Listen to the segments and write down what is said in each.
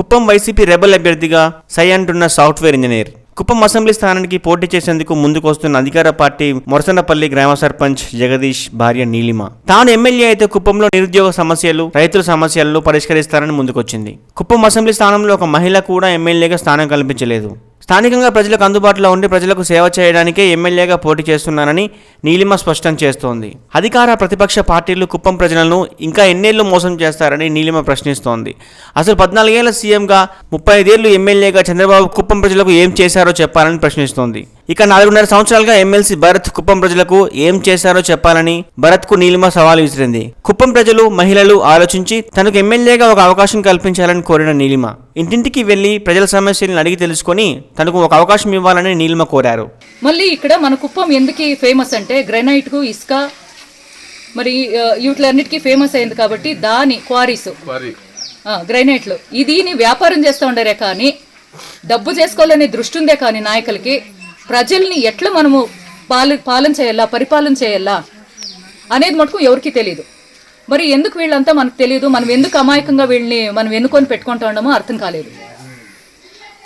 Kuppam YCP rebel అభ్యర్థిగా సై అంటున్న software engineer. Kuppam assembly స్థానానికి పోటీ చేసేందుకు ముందుకొస్తున్న అధికార పార్టీ మొరసనపల్లి గ్రామ సర్పంచ్ జగదీష్ భార్య నీలిమ. తాను ఎమ్మెల్యే అయితే కుప్పంలో నిరుద్యోగ సమస్యలు రైతుల సమస్యలను పరిష్కరిస్తారని ముందుకొచ్చింది. కుప్పం అసెంబ్లీ స్థానంలో ఒక మహిళ కూడా ఎమ్మెల్యేగా స్థానం కల్పించలేదు. స్థానికంగా ప్రజలకు అందుబాటులో ఉండి ప్రజలకు సేవ చేయడానికే ఎమ్మెల్యేగా పోటీ చేస్తున్నానని నీలిమ స్పష్టం చేస్తోంది. అధికార ప్రతిపక్ష పార్టీలు కుప్పం ప్రజలను ఇంకా ఎన్నేళ్ళు మోసం చేస్తారని నీలిమ ప్రశ్నిస్తోంది. అసలు పద్నాలుగేళ్ళ సీఎంగా ముప్పై ఐదేళ్ళు ఎమ్మెల్యేగా చంద్రబాబు కుప్పం ప్రజలకు ఏం చేశారో చెప్పాలని ప్రశ్నిస్తోంది. ఇక నాలుగున్నర సంవత్సరాలుగా ఎమ్మెల్సీ భరత్ కుప్పం ప్రజలకు ఏం చేశారో చెప్పాలని భరత్కు నీలిమ సవాల్ విసిరింది. కుప్పం ప్రజలు మహిళలు ఆలోచించి తనకు ఎమ్మెల్యేగా ఒక అవకాశం కల్పించాలని కోరిన నీలిమ. ఇంటింటికి వెళ్ళి ప్రజల సమస్యలను అడిగి తెలుసుకొని తనకు ఒక అవకాశం ఇవ్వాలని నీలిమ కోరారు. మళ్ళీ ఇక్కడ మన కుప్పం ఎందుకు ఫేమస్ అంటే గ్రెనైట్ ఇసుక మరి వీటిలన్నిటికీ ఫేమస్ అయింది కాబట్టి దాని క్వారీస్. ఆ, గ్రైనైట్లు. దీని వ్యాపారం చేస్తూ ఉండరే కానీ డబ్బు చేసుకోవాలనే దృష్టి ఉందే కానీ నాయకులకి ప్రజల్ని ఎట్లా మనము పాల పాలన చేయాలా పరిపాలన చేయాలా అనేది మటుకు ఎవరికి తెలియదు మరి ఎందుకు వీళ్ళంతా మనకు తెలియదు మనం ఎందుకు అమాయకంగా వీళ్ళని మనం ఎన్నుకొని పెట్టుకుంటా ఉండమో అర్థం కాలేదు.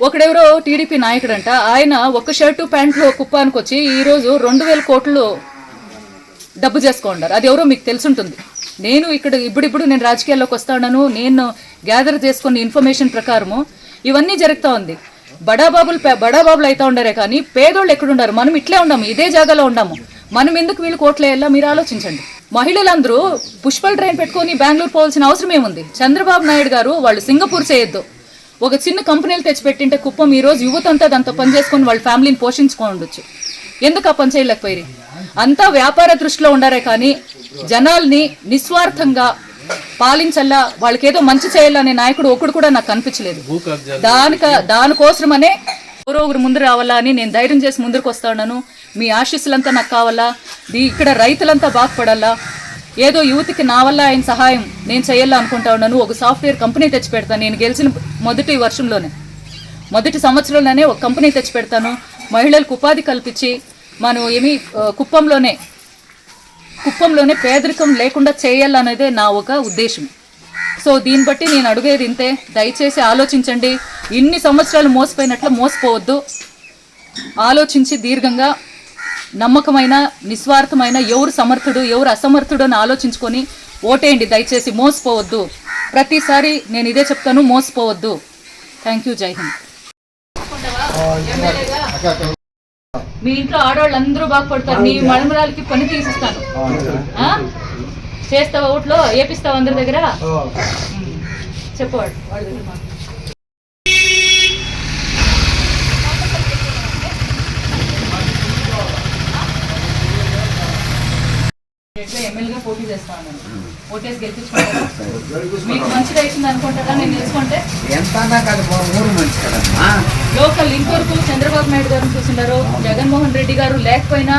ఒకడెవరో టీడీపీ నాయకుడంట. ఆయన ఒక షర్టు ప్యాంట్లో కుప్పానికి వచ్చి ఈరోజు రెండు వేల కోట్లు డబ్బు చేసుకోండారు అది ఎవరో మీకు తెలుసుంటుంది. నేను ఇక్కడ ఇప్పుడిప్పుడు నేను రాజకీయాల్లోకి వస్తాను నేను గ్యాదర్ చేసుకున్న ఇన్ఫర్మేషన్ ప్రకారము ఇవన్నీ జరుగుతూ ఉంది. బడాబాబులు బడాబాబులు అయితే ఉండారే కానీ పేదోళ్ళు ఎక్కడుండారు? మనం ఇట్లే ఉండాము ఇదే జాగాలో ఉండాము. మనం ఎందుకు వీళ్ళు కోట్లేయాలా మీరు ఆలోచించండి. మహిళలందరూ పుష్పల్ ట్రైన్ పెట్టుకొని బెంగళూరు పోవాల్సిన అవసరం ఏముంది? చంద్రబాబు నాయుడు గారు వాళ్ళు సింగపూర్ చేయొద్దు. ఒక చిన్న కంపెనీలు తెచ్చిపెట్టింటే కుప్పం ఈ రోజు యువత అంతా దాంతో పని చేసుకొని వాళ్ళ ఫ్యామిలీని పోషించుకోండొచ్చు ఎందుకు ఆ పని చేయలేకపోయి అంతా వ్యాపార దృష్టిలో ఉండారే కానీ జనాల్ని నిస్వార్థంగా పాలించల్లా వాళ్ళకి ఏదో మంచి చేయాలనే నాయకుడు ఒకడు కూడా నాకు కనిపించలేదు. దానిక దానికోసమనే ఎవరో ఒకరు ముందు రావాలా అని నేను ధైర్యం చేసి ముందుకు వస్తా ఉన్నాను మీ ఆశీస్సులంతా నాకు కావాలా? ఇక్కడ రైతులంతా బాగుపడాలా ఏదో యువతికి నా వల్ల ఆయన సహాయం నేను చేయాలా అనుకుంటా ఉన్నాను ఒక సాఫ్ట్వేర్ కంపెనీ తెచ్చి పెడతాను. నేను గెలిచిన మొదటి వర్షంలోనే. మొదటి సంవత్సరంలోనే ఒక కంపెనీ తెచ్చి పెడతాను. మహిళలకు ఉపాధి కల్పించి మనం ఏమి కుప్పంలోనే కుప్పంలోనే పేదరికం లేకుండా చేయాలనేదే నా ఒక ఉద్దేశం. సో దీన్ని బట్టి నేను అడిగేది ఇంతే. దయచేసి ఆలోచించండి. ఇన్ని సంవత్సరాలు మోసపోయినట్లు మోసపోవద్దు. ఆలోచించి దీర్ఘంగా నమ్మకమైన నిస్వార్థమైన ఎవరు సమర్థుడు ఎవరు అసమర్థుడు అని ఆలోచించుకొని ఓటేయండి. దయచేసి మోసపోవద్దు. ప్రతిసారి నేను ఇదే చెప్తాను మోసపోవద్దు. Thank you. జై హింద్. మీ ఇంట్లో ఆడవాళ్ళు అందరూ బాగుపడతారు నీ మడమరాలకి పని తీసిస్తాను? చేస్తావా ఓట్లో ఏపిస్తావా అందరి దగ్గర? ఉమ్. చెప్పు వాడు. వాడి దగ్గర ఎమ్మెల్యేగా పోటీ చేస్తా ఉన్నాను ఓటేసి గెలిపించుకుంటారా మీకు మంచిది అవుతుంది అనుకుంటారా నేను తెలుసుకుంటే ఎంత లోకల్ ఇంతవరకు చంద్రబాబు నాయుడు గారిని చూసిండారు జగన్మోహన్ రెడ్డి గారు లేకపోయినా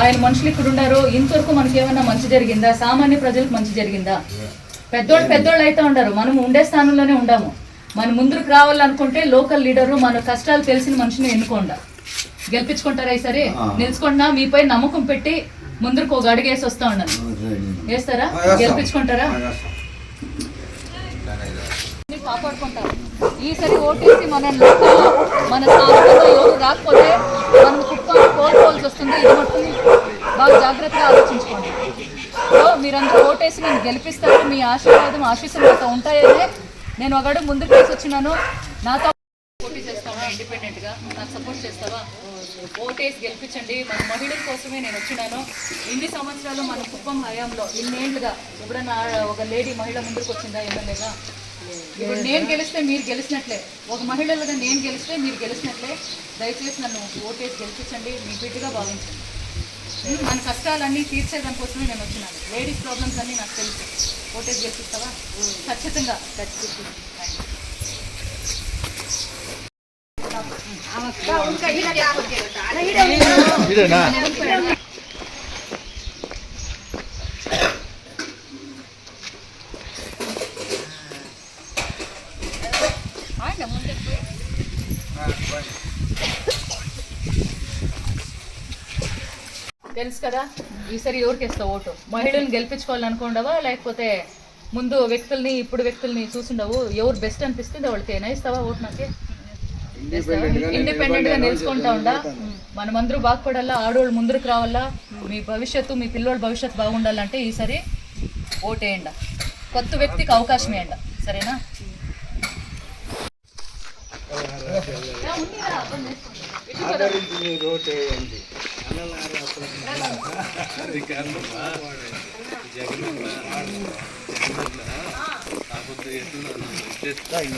ఆయన మనుషులు ఇక్కడ ఉన్నారు. ఇంతవరకు మనకి ఏమన్నా మంచి జరిగిందా? సామాన్య ప్రజలకు మంచి జరిగిందా? పెద్దోళ్ళు పెద్దోళ్ళు అయితే ఉండరు మనం ఉండే స్థానంలోనే ఉండాము. మన ముందుకు రావాలనుకుంటే లోకల్ లీడరు మన కష్టాలు తెలిసిన మనిషిని ఎన్నుకోండా. గెలిపించుకుంటారా ఈసారి? నిలుచుకున్నా మీపై నమ్మకం పెట్టి ముందుకు ఒక అడుగు వేసి వస్తా ఉన్నాను వేస్తారా? గెలిపించుకుంటారా? ని కాపాడుకుంటాం ఈసారి ఓటేసి మన మన స్థానికంగా ఎవరు రాకపోతే మనం కుప్పం కోల్పోవాల్సి వస్తుంది. ఇది మట్టుని బాగా జాగ్రత్తగా ఆలోచించుకోండి. సో మీరందరూ ఓటేసి నేను గెలిపిస్తారు. మీ ఆశీర్వాదం ఆశీస్సులు నాతో ఉంటాయనే నేను ఒక అడుగు ముందుకు వేసి వచ్చినాను. నాతో ఇండిపెండెంట్గా నాకు సపోర్ట్ చేస్తావా? ఓటేసి గెలిపించండి. మన మహిళల కోసమే నేను వచ్చినాను. ఇన్ని సంవత్సరాలు మన కుప్పం హయాంలో ఇన్నేళ్ళుగా ఎప్పుడన్నా ఒక లేడీ మహిళ ముందుకు వచ్చిందా ఎమ్మెల్యేగా? ఇప్పుడు నేను గెలిస్తే మీరు గెలిచినట్లే. ఒక మహిళలుగా నేను గెలిస్తే మీరు గెలిచినట్లే. దయచేసి నన్ను ఓటేసి గెలిపించండి. మీ బిడ్డగా భావించండి. మన కష్టాలన్నీ తీర్చేదాని కోసమే నేను వచ్చినాను. లేడీస్ ప్రాబ్లమ్స్ అన్నీ నాకు తెలుసు. ఓటేసి గెలిపిస్తావా? ఖచ్చితంగా. ఖచ్చితంగా. యూ తెలుసు కదా ఈసారి ఎవరికి ఇస్తావు ఓటు? మహిళలను గెలిపించుకోవాలనుకోండవా? లేకపోతే ముందు వ్యక్తుల్ని ఇప్పుడు వ్యక్తుల్ని చూసిండవు? ఎవరు బెస్ట్ అనిపిస్తుంది వాళ్ళకి ఇస్తావా ఓటు నాకే? ఇండిపెండెంట్గా నిలుచుకుంటా ఉండా? మనమందరూ బాగుపడాలా ఆడవాళ్ళు ముందుకు రావాలా మీ భవిష్యత్తు మీ పిల్లోళ్ళ భవిష్యత్తు బాగుండాలంటే ఈసారి ఓటేయండి? కొత్త వ్యక్తికి అవకాశం ఇవ్వండి సరేనా? ఓటేయండి